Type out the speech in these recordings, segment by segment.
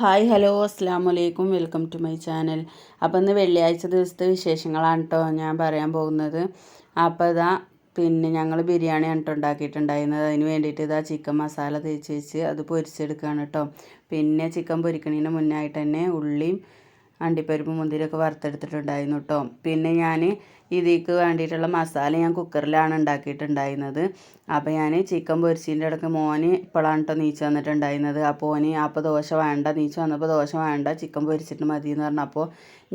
Hi hello അസ്സാം വലൈക്കും welcome to my channel. അപ്പോൾ ഇന്ന് വെള്ളിയാഴ്ച ദിവസത്തെ വിശേഷങ്ങളാണ് കേട്ടോ ഞാൻ പറയാൻ പോകുന്നത്. അപ്പോൾ ഇതാ പിന്നെ ഞങ്ങൾ ബിരിയാണി കേട്ടോ ഉണ്ടാക്കിയിട്ടുണ്ടായിരുന്നത്. അതിന് വേണ്ടിയിട്ട് ഇതാ ചിക്കൻ മസാല തേച്ച് വെച്ച് അത് പൊരിച്ചെടുക്കുകയാണ് കേട്ടോ പിന്നെ ചിക്കൻ പൊരിക്കണതിന് മുന്നായിട്ട് തന്നെ ഉള്ളിയും അണ്ടിപ്പരിപ്പ് മുന്തിരിയൊക്കെ വറുത്തെടുത്തിട്ടുണ്ടായിരുന്നു കേട്ടോ. പിന്നെ ഞാൻ ഇതിക്ക് വേണ്ടിയിട്ടുള്ള മസാല ഞാൻ കുക്കറിലാണ് ഉണ്ടാക്കിയിട്ടുണ്ടായിരുന്നത്. അപ്പോൾ ഞാൻ ചിക്കൻ പൊരിച്ചതിന്റെ ഇടയ്ക്ക് മോന് ഇപ്പോഴാണ് കേട്ടോ നീച്ച് വന്നിട്ടുണ്ടായിരുന്നത്. അപ്പോൾ ഓന് അപ്പോൾ ദോശ വേണ്ട നീച്ച് വന്നപ്പോൾ ദോശ വേണ്ട ചിക്കൻ പൊരിച്ചിട്ട് മതി എന്ന് പറഞ്ഞപ്പോൾ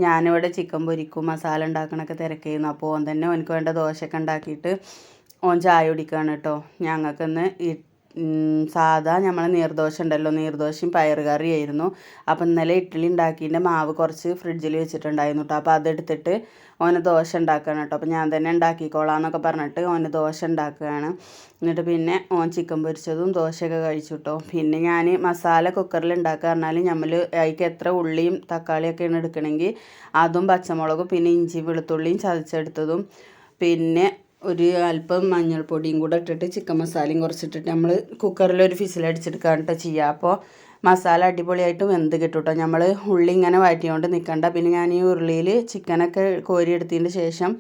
ഞാനിവിടെ ചിക്കൻ പൊരിക്കും മസാല ഉണ്ടാക്കണൊക്കെ തിരക്കായിരുന്നു. അപ്പോൾ ഓൻ തന്നെ ഓനക്ക് വേണ്ട ദോശയൊക്കെ ഉണ്ടാക്കിയിട്ട് ഓൻ ചായ കുടിക്കുകയാണ് കേട്ടോ. ഞങ്ങൾക്കിന്ന് സാധാ നമ്മളെ നീർദോശ ഉണ്ടല്ലോ നീർദോശയും പയർ കറിയായിരുന്നു അപ്പം ഇന്നലെ ഇഡ്ഡലി ഉണ്ടാക്കിന്റെ മാവ് കുറച്ച് ഫ്രിഡ്ജിൽ വെച്ചിട്ടുണ്ടായിരുന്നു കേട്ടോ അപ്പോൾ അതെടുത്തിട്ട് ഓന് ദോശ ഉണ്ടാക്കുകയാണ് കേട്ടോ അപ്പോൾ ഞാൻ തന്നെ ഉണ്ടാക്കിക്കോളാം എന്നൊക്കെ പറഞ്ഞിട്ട് ഓന് ദോശ ഉണ്ടാക്കുകയാണ്. എന്നിട്ട് പിന്നെ ഓൻ ചിക്കൻ പൊരിച്ചതും ദോശയൊക്കെ കഴിച്ചു കേട്ടോ പിന്നെ ഞാൻ മസാല കുക്കറിൽ ഉണ്ടാക്കുക പറഞ്ഞാൽ നമ്മൾ അതിക്ക് എത്ര ഉള്ളിയും തക്കാളിയൊക്കെയാണ് എടുക്കണമെങ്കിൽ അതും പച്ചമുളകും പിന്നെ ഇഞ്ചി വെളുത്തുള്ളിയും ചതച്ചെടുത്തതും പിന്നെ ഒരു അല്പം മഞ്ഞൾപ്പൊടിയും കൂടെ ഇട്ടിട്ട് ചിക്കൻ മസാലയും കുറച്ചിട്ടിട്ട് നമ്മൾ കുക്കറിൽ ഒരു ഫിസിലടിച്ചെടുക്കുകയാണ് കേട്ടോ ചെയ്യുക അപ്പോൾ മസാല അടിപൊളിയായിട്ട് വെന്ത് കിട്ടും കേട്ടോ നമ്മൾ ഉള്ളി ഇങ്ങനെ വഴറ്റിക്കൊണ്ട് നിൽക്കണ്ട പിന്നെ ഞാൻ ഈ ഉരുളിയിൽ ചിക്കനൊക്കെ കോരിയെടുത്തതിന്റെ ശേഷം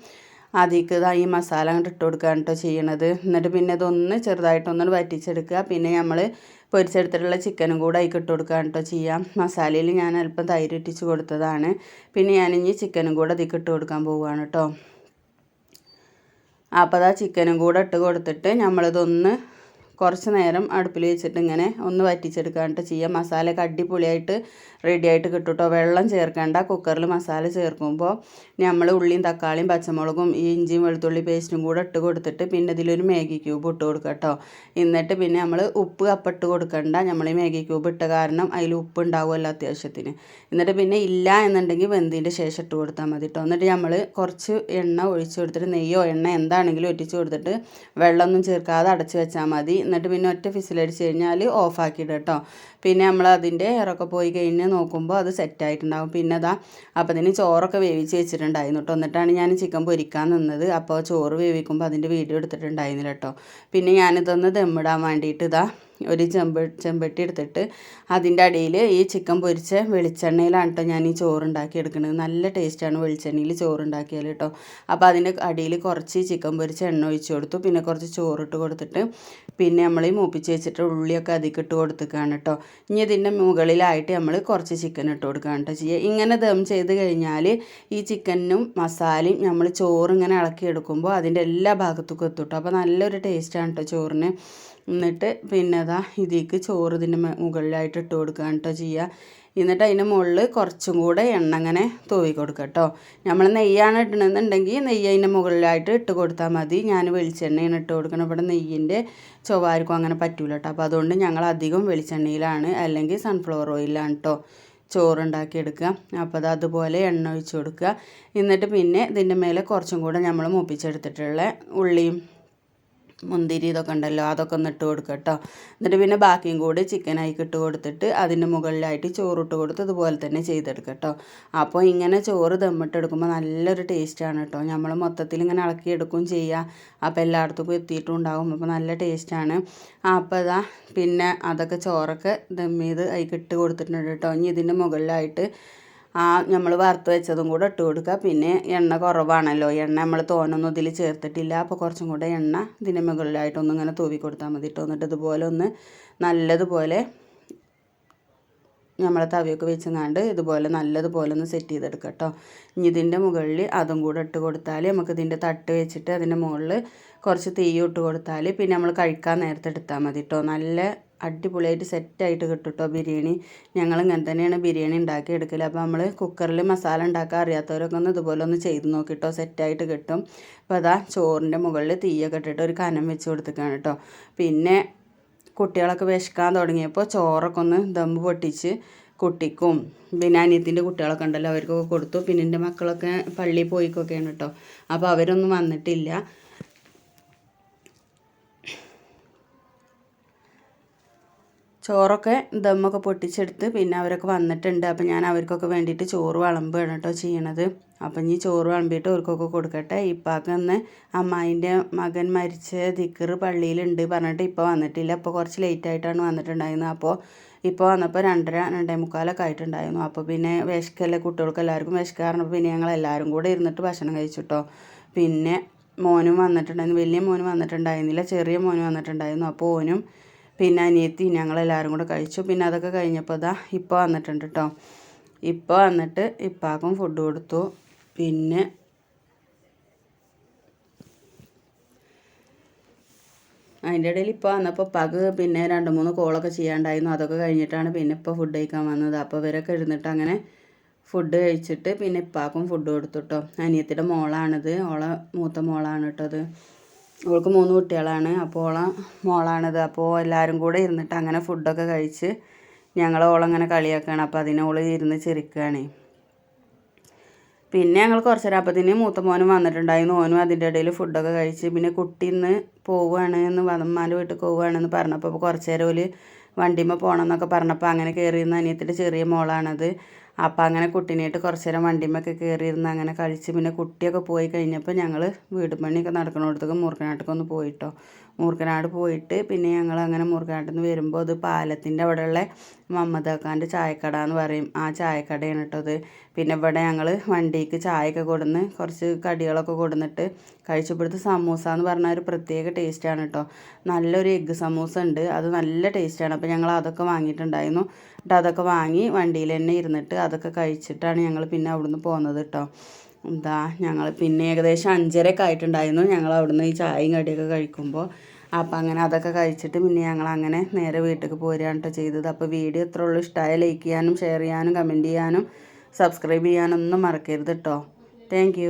അതിലേക്ക് ഈ മസാല അങ്ങോട്ട് ഇട്ട് കൊടുക്കുകയാണ് കേട്ടോ ചെയ്യണത്. എന്നിട്ട് പിന്നെ ഇതൊന്ന് ചെറുതായിട്ടൊന്ന് വറ്റിച്ചെടുക്കുക. പിന്നെ നമ്മൾ പൊരിച്ചെടുത്തിട്ടുള്ള ചിക്കനും കൂടെ അതിൽ ഇട്ട് കൊടുക്കുകയാണ് കേട്ടോ ചെയ്യാം. മസാലയിൽ ഞാൻ അല്പം തൈര് ഇട്ടിച്ച് കൊടുത്തതാണ്. പിന്നെ ഞാനിഞ്ഞ് ചിക്കനും കൂടെ അതിൽ ഇട്ട് കൊടുക്കാൻ പോവുകയാണ് കേട്ടോ അപ്പോൾ അതാ ചിക്കനും കൂടെ ഇട്ട് കൊടുത്തിട്ട് നമ്മളിതൊന്ന് കുറച്ച് നേരം അടുപ്പിൽ വെച്ചിട്ട് ഇങ്ങനെ ഒന്ന് വറ്റിച്ചെടുക്കാണ്ട് ചെയ്യുക. മസാലയൊക്കെ അടിപൊളിയായിട്ട് റെഡി ആയിട്ട് കിട്ടും വെള്ളം ചേർക്കേണ്ട കുക്കറിൽ മസാല ചേർക്കുമ്പോൾ നമ്മൾ ഉള്ളിയും തക്കാളിയും പച്ചമുളകും ഈ ഇഞ്ചിയും വെളുത്തുള്ളി പേസ്റ്റും കൂടെ ഇട്ട് കൊടുത്തിട്ട് പിന്നെ ഇതിലൊരു മാഗി ക്യൂബ് ഇട്ട് കൊടുക്കുക കേട്ടോ എന്നിട്ട് പിന്നെ നമ്മൾ ഉപ്പ് അപ്പിട്ട് കൊടുക്കണ്ട. നമ്മൾ ഈ മാഗി ക്യൂബ് ഇട്ട കാരണം അതിൽ ഉപ്പ് ഉണ്ടാവുമല്ലോ അത്യാവശ്യത്തിന്. എന്നിട്ട് പിന്നെ ഇല്ല എന്നുണ്ടെങ്കിൽ വെന്തിന്റെ ശേഷം ഇട്ട് കൊടുത്താൽ മതി കേട്ടോ എന്നിട്ട് നമ്മൾ കുറച്ച് എണ്ണ ഒഴിച്ച് കൊടുത്തിട്ട് നെയ്യോ എണ്ണ എന്താണെങ്കിലും ഒറ്റിച്ച് കൊടുത്തിട്ട് വെള്ളമൊന്നും ചേർക്കാതെ അടച്ച് വെച്ചാൽ മതി. എന്നിട്ട് പിന്നെ ഒറ്റ ഫിസിലടിച്ച് കഴിഞ്ഞാൽ ഓഫാക്കിയിടുക കേട്ടോ. പിന്നെ നമ്മൾ അതിന്റെ ഇറക്കെ പോയി കഴിഞ്ഞ് നോക്കുമ്പോൾ അത് സെറ്റായിട്ടുണ്ടാകും പിന്നെ അതാ അപ്പോൾ അതിന് ചോറൊക്കെ വേവിച്ച് വെച്ചിട്ടുണ്ടായിരുന്നു കേട്ടോ. എന്നിട്ടാണ് ഞാൻ ചിക്കൻ പൊരിക്കാൻ നിന്നത്. അപ്പോൾ ചോറ് വേവിക്കുമ്പോൾ അതിന്റെ വീഡിയോ എടുത്തിട്ടുണ്ടായിരുന്നില്ല കേട്ടോ. പിന്നെ ഞാനിതൊന്ന് ദമ്മിടാൻ വേണ്ടിയിട്ട് ഇതാ ഒരു ചെമ്പ ചെമ്പട്ടി എടുത്തിട്ട് അതിന്റെ അടിയിൽ ഈ ചിക്കൻ പൊരിച്ച വെളിച്ചെണ്ണയിലാണ് കേട്ടോ ഞാൻ ഈ ചോറുണ്ടാക്കി എടുക്കുന്നത് നല്ല ടേസ്റ്റാണ് വെളിച്ചെണ്ണയിൽ ചോറുണ്ടാക്കിയാൽ കേട്ടോ അപ്പോൾ അതിന്റെ അടിയിൽ കുറച്ച് ചിക്കൻ പൊരിച്ച എണ്ണ ഒഴിച്ചു കൊടുത്തു. പിന്നെ കുറച്ച് ചോറിട്ട് കൊടുത്തിട്ട് പിന്നെ നമ്മൾ ഈ മൂപ്പിച്ച് വെച്ചിട്ട് ഉള്ളിയൊക്കെ അതിലേക്ക് ഇട്ട് കൊടുത്തേക്കാണ് കേട്ടോ ഇനി ഇതിന്റെ മുകളിലായിട്ട് നമ്മൾ കുറച്ച് ചിക്കൻ ഇട്ട് കൊടുക്കുകയാണ് കേട്ടോ ചെയ്യുക ഇങ്ങനെ ദം ചെയ്ത് കഴിഞ്ഞാൽ ഈ ചിക്കനും മസാലയും നമ്മൾ ചോറ് ഇങ്ങനെ ഇളക്കി എടുക്കുമ്പോൾ അതിന്റെ എല്ലാ ഭാഗത്തേക്കും എത്തും കേട്ടോ അപ്പോൾ നല്ലൊരു ടേസ്റ്റാണ് കേട്ടോ ചോറിന്. എന്നിട്ട് പിന്നെ അതാ ഇതിലേക്ക് ചോറ് ഇതിന്റെ മുകളിലായിട്ട് ഇട്ട് കൊടുക്കുക കേട്ടോ ചെയ്യുക എന്നിട്ട് അതിന്റെ മുകളിൽ കുറച്ചും കൂടെ എണ്ണ അങ്ങനെ തൂവി കൊടുക്കുക കേട്ടോ. നമ്മൾ നെയ്യാണ് ഇടണമെന്നുണ്ടെങ്കിൽ നെയ്യ് അതിന്റെ മുകളിലായിട്ട് ഇട്ട് കൊടുത്താൽ മതി. ഞാൻ വെളിച്ചെണ്ണയാണ് ഇട്ട് കൊടുക്കണം ഇവിടെ നെയ്യിന്റെ ചൊവ്വാർക്കും അങ്ങനെ പറ്റൂല കേട്ടോ. അപ്പോൾ അതുകൊണ്ട് ഞങ്ങൾ അധികം വെളിച്ചെണ്ണയിലാണ് അല്ലെങ്കിൽ സൺഫ്ലവർ ഓയിലാണ് കേട്ടോ ചോറുണ്ടാക്കിയെടുക്കുക അപ്പോൾ അത് അതുപോലെ എണ്ണ ഒഴിച്ച് കൊടുക്കുക. എന്നിട്ട് പിന്നെ ഇതിന്റെ മേലെ കുറച്ചും കൂടെ നമ്മൾ മൂപ്പിച്ചെടുത്തിട്ടുള്ള ഉള്ളിയും മുന്തിരി ഇതൊക്കെ ഉണ്ടല്ലോ അതൊക്കെ ഒന്ന് ഇട്ട് കൊടുക്കുക കേട്ടോ. എന്നിട്ട് പിന്നെ ബാക്കിയും കൂടി ചിക്കനായി ഇട്ട് കൊടുത്തിട്ട് അതിന്റെ മുകളിലായിട്ട് ചോറിട്ട് കൊടുത്ത് ഇതുപോലെ തന്നെ ചെയ്തെടുക്കുക കേട്ടോ. അപ്പോൾ ഇങ്ങനെ ചോറ് ദമ്മിട്ടെടുക്കുമ്പോൾ നല്ലൊരു ടേസ്റ്റാണ് കേട്ടോ. നമ്മൾ മൊത്തത്തിൽ ഇങ്ങനെ ഇളക്കി എടുക്കുകയും ചെയ്യുക അപ്പോൾ എല്ലായിടത്തും എത്തിയിട്ടും ഉണ്ടാകും അപ്പോൾ നല്ല ടേസ്റ്റാണ് അപ്പോൾ ഇതാ പിന്നെ അതൊക്കെ ചോറൊക്കെ ദം അതിൽ ഇട്ട് കൊടുത്തിട്ടുണ്ട് കേട്ടോ. ഇനി ഇതിന്റെ മുകളിലായിട്ട് ആ നമ്മൾ വറുത്ത് വെച്ചതും കൂടെ ഇട്ട് കൊടുക്കുക. പിന്നെ എണ്ണ കുറവാണല്ലോ. എണ്ണ നമ്മൾ തോനൊന്നും ഇതിൽ ചേർത്തിട്ടില്ല. അപ്പോൾ കുറച്ചും കൂടെ എണ്ണ ഇതിന്റെ മുകളിലായിട്ടൊന്നും ഇങ്ങനെ തൂവി കൊടുത്താൽ മതി. കേട്ടോ എന്നിട്ട് ഇതുപോലെ ഒന്ന് നല്ലതുപോലെ നമ്മളെ തവിയൊക്കെ വെച്ചങ്ങാണ്ട് ഇതുപോലെ നല്ലതുപോലെ ഒന്ന് സെറ്റ് ചെയ്തെടുക്കുക കേട്ടോ ഇനി ഇതിന്റെ മുകളിൽ അതും കൂടെ ഇട്ട് കൊടുത്താൽ നമുക്ക് ഇതിന്റെ തട്ട് വെച്ചിട്ട് അതിന്റെ മുകളിൽ കുറച്ച് തീയും ഇട്ട് കൊടുത്താൽ പിന്നെ നമ്മൾ കഴിക്കാൻ നേരത്തെ എടുത്താൽ മതി കേട്ടോ നല്ല അടിപൊളിയായിട്ട് സെറ്റായിട്ട് കിട്ടും കേട്ടോ ബിരിയാണി. ഞങ്ങൾ ഇങ്ങനെ തന്നെയാണ് ബിരിയാണി ഉണ്ടാക്കി എടുക്കൽ അപ്പോൾ നമ്മൾ കുക്കറിൽ മസാല ഉണ്ടാക്കാൻ അറിയാത്തവരൊക്കെ ഒന്ന് ഇതുപോലെ ഒന്ന് ചെയ്ത് നോക്കിട്ടോ സെറ്റായിട്ട് കിട്ടും. അപ്പോൾ അതാ ചോറിന്റെ മുകളിൽ തീയൊക്കെ ഇട്ടിട്ട് ഒരു കനം വെച്ച് കൊടുത്തേക്കാണ് കേട്ടോ പിന്നെ കുട്ടികളൊക്കെ വിശക്കാൻ തുടങ്ങിയപ്പോൾ ചോറൊക്കെ ഒന്ന് ദമ്പ് പൊട്ടിച്ച് കുട്ടിക്കും. പിന്നെ അനിയത്തിന്റെ കുട്ടികളൊക്കെ ഉണ്ടല്ലോ അവർക്കൊക്കെ കൊടുത്തു. പിന്നെ എന്റെ മക്കളൊക്കെ പള്ളിയിൽ പോയിക്കൊക്കെയാണ് കേട്ടോ അപ്പോൾ അവരൊന്നും വന്നിട്ടില്ല. ചോറൊക്കെ ദമ്മൊക്കെ പൊട്ടിച്ചെടുത്ത് പിന്നെ അവരൊക്കെ വന്നിട്ടുണ്ട്. അപ്പം ഞാൻ അവർക്കൊക്കെ വേണ്ടിയിട്ട് ചോറ് വിളമ്പുകയാണ് കേട്ടോ ചെയ്യണത്. അപ്പം ഈ ചോറ് വിളമ്പിയിട്ട് അവർക്കൊക്കെ കൊടുക്കട്ടെ. ഇപ്പാക്ക് അന്ന് അമ്മായിന്റെ മകൻ മരിച്ച ദിക്കർ പള്ളിയിലുണ്ട് പറഞ്ഞിട്ട് ഇപ്പോൾ വന്നിട്ടില്ല. ഇപ്പോൾ കുറച്ച് ലേറ്റ് ആയിട്ടാണ് വന്നിട്ടുണ്ടായിരുന്നത്. അപ്പോൾ ഇപ്പോൾ വന്നപ്പോൾ രണ്ടര രണ്ടേ മുക്കാലൊക്കെ ആയിട്ടുണ്ടായിരുന്നു. അപ്പോൾ പിന്നെ വിശക്കല്ലേ കുട്ടികൾക്ക് എല്ലാവർക്കും വിശക്കാറുണ്ട് പിന്നെ ഞങ്ങൾ എല്ലാവരും കൂടെ ഇരുന്നിട്ട് ഭക്ഷണം കഴിച്ചിട്ടോ പിന്നെ മോനും വന്നിട്ടുണ്ടായിരുന്നു. വലിയ മോനും വന്നിട്ടുണ്ടായിരുന്നില്ല. ചെറിയ മോനും വന്നിട്ടുണ്ടായിരുന്നു. അപ്പോൾ ഓനും പിന്നെ അനിയത്തി ഞങ്ങളെല്ലാവരും കൂടെ കഴിച്ചു. പിന്നെ അതൊക്കെ കഴിഞ്ഞപ്പോൾ ഇതാ ഇപ്പോൾ വന്നിട്ടുണ്ട് കേട്ടോ ഇപ്പോൾ വന്നിട്ട് ഇപ്പാക്കും ഫുഡ് കൊടുത്തു. പിന്നെ അതിന്റെ ഇടയിൽ ഇപ്പോൾ വന്നപ്പോൾ പക് പിന്നെ രണ്ട് മൂന്ന് കോളൊക്കെ ചെയ്യാണ്ടായിരുന്നു. അതൊക്കെ കഴിഞ്ഞിട്ടാണ് പിന്നെ ഇപ്പോൾ ഫുഡ് കഴിക്കാൻ വന്നത്. അപ്പോൾ ഇവരൊക്കെ ഇരുന്നിട്ട് അങ്ങനെ ഫുഡ് കഴിച്ചിട്ട് പിന്നെ ഇപ്പാക്കും ഫുഡ് കൊടുത്തു കേട്ടോ അനിയത്തിയുടെ മോളാണിത്. ഓളെ മൂത്ത മോളാണ് കേട്ടോ അത് അവൾക്ക് മൂന്ന് കുട്ടികളാണ്. അപ്പോൾ ഓളെ മോളാണിത്. അപ്പോൾ എല്ലാവരും കൂടെ ഇരുന്നിട്ട് അങ്ങനെ ഫുഡൊക്കെ കഴിച്ച് ഞങ്ങൾ ഓളങ്ങനെ കളിയാക്കുകയാണ്. അപ്പോൾ അതിനോൾ ഇരുന്ന് ചിരിക്കുകയാണ്. പിന്നെ ഞങ്ങൾ കുറച്ച് നേരം അപ്പത്തിന് മൂത്ത മോനും വന്നിട്ടുണ്ടായിരുന്നു ഓനും അതിന്റെ ഇടയിൽ ഫുഡൊക്കെ കഴിച്ച് പിന്നെ കുട്ടി ഇന്ന് പോവുകയാണ് എന്ന് വന്നമ്മാന്റെ വീട്ടിൽ പോവുകയാണെന്ന് പറഞ്ഞപ്പോൾ കുറച്ച് നേരം ഓൽ വണ്ടിമ്മ പോകണം എന്നൊക്കെ പറഞ്ഞപ്പോൾ അങ്ങനെ കയറിയിരുന്ന അനിയത്തിന്റെ ചെറിയ മോളാണത്. അപ്പം അങ്ങനെ കുട്ടീനായിട്ട് കുറച്ച് നേരം വണ്ടിമ്മൊക്കെ കയറിയിരുന്ന് അങ്ങനെ കളിച്ച് പിന്നെ കുട്ടിയൊക്കെ പോയി കഴിഞ്ഞപ്പോൾ ഞങ്ങൾ വീട് പണിയൊക്കെ നടക്കണോടത്തേക്ക് മൂർക്കനാട്ടിലേക്ക് ഒന്ന് പോയിട്ടോ. മൂർക്കനാട് പോയിട്ട് പിന്നെ ഞങ്ങൾ അങ്ങനെ മൂർക്കനാട്ടിൽ നിന്ന് വരുമ്പോൾ അത് പാലത്തിന്റെ അവിടെയുള്ള മമ്മദാക്കാന്റെ ചായക്കട എന്ന് പറയും. ആ ചായക്കടയാണ് കേട്ടോ അത്. പിന്നെ ഇവിടെ ഞങ്ങൾ വണ്ടിക്ക് ചായയൊക്കെ കൊടുന്ന് കുറച്ച് കടികളൊക്കെ കൊടുന്നിട്ട് കഴിച്ചപ്പോഴത്തെ സമൂസ എന്ന് പറഞ്ഞാൽ ഒരു പ്രത്യേക ടേസ്റ്റാണ് കേട്ടോ നല്ലൊരു എഗ്ഗ് സമൂസ ഉണ്ട്. അത് നല്ല ടേസ്റ്റാണ് അപ്പോൾ ഞങ്ങൾ അതൊക്കെ വാങ്ങിയിട്ടുണ്ടായിരുന്നു. എന്നിട്ട് അതൊക്കെ വാങ്ങി വണ്ടിയിൽ തന്നെ ഇരുന്നിട്ട് അതൊക്കെ കഴിച്ചിട്ടാണ് ഞങ്ങൾ പിന്നെ അവിടുന്ന് പോകുന്നത് കേട്ടോ എന്താ ഞങ്ങൾ പിന്നെ ഏകദേശം അഞ്ചരയൊക്കെ ആയിട്ടുണ്ടായിരുന്നു. ഞങ്ങൾ അവിടുന്ന് ഈ ചായയും കടിയൊക്കെ കഴിക്കുമ്പോൾ അപ്പം അങ്ങനെ അതൊക്കെ കഴിച്ചിട്ട് പിന്നെ ഞങ്ങൾ അങ്ങനെ നേരെ വീട്ടിലേക്ക് പോരുകയാണ് കേട്ടോ ചെയ്തത്. അപ്പോൾ വീഡിയോ എത്ര ഉള്ളൂ. ഇഷ്ടമായ ലൈക്ക് ചെയ്യാനും ഷെയർ ചെയ്യാനും കമന്റ് ചെയ്യാനും സബ്സ്ക്രൈബ് ചെയ്യാനൊന്നും മറക്കരുത് കേട്ടോ താങ്ക്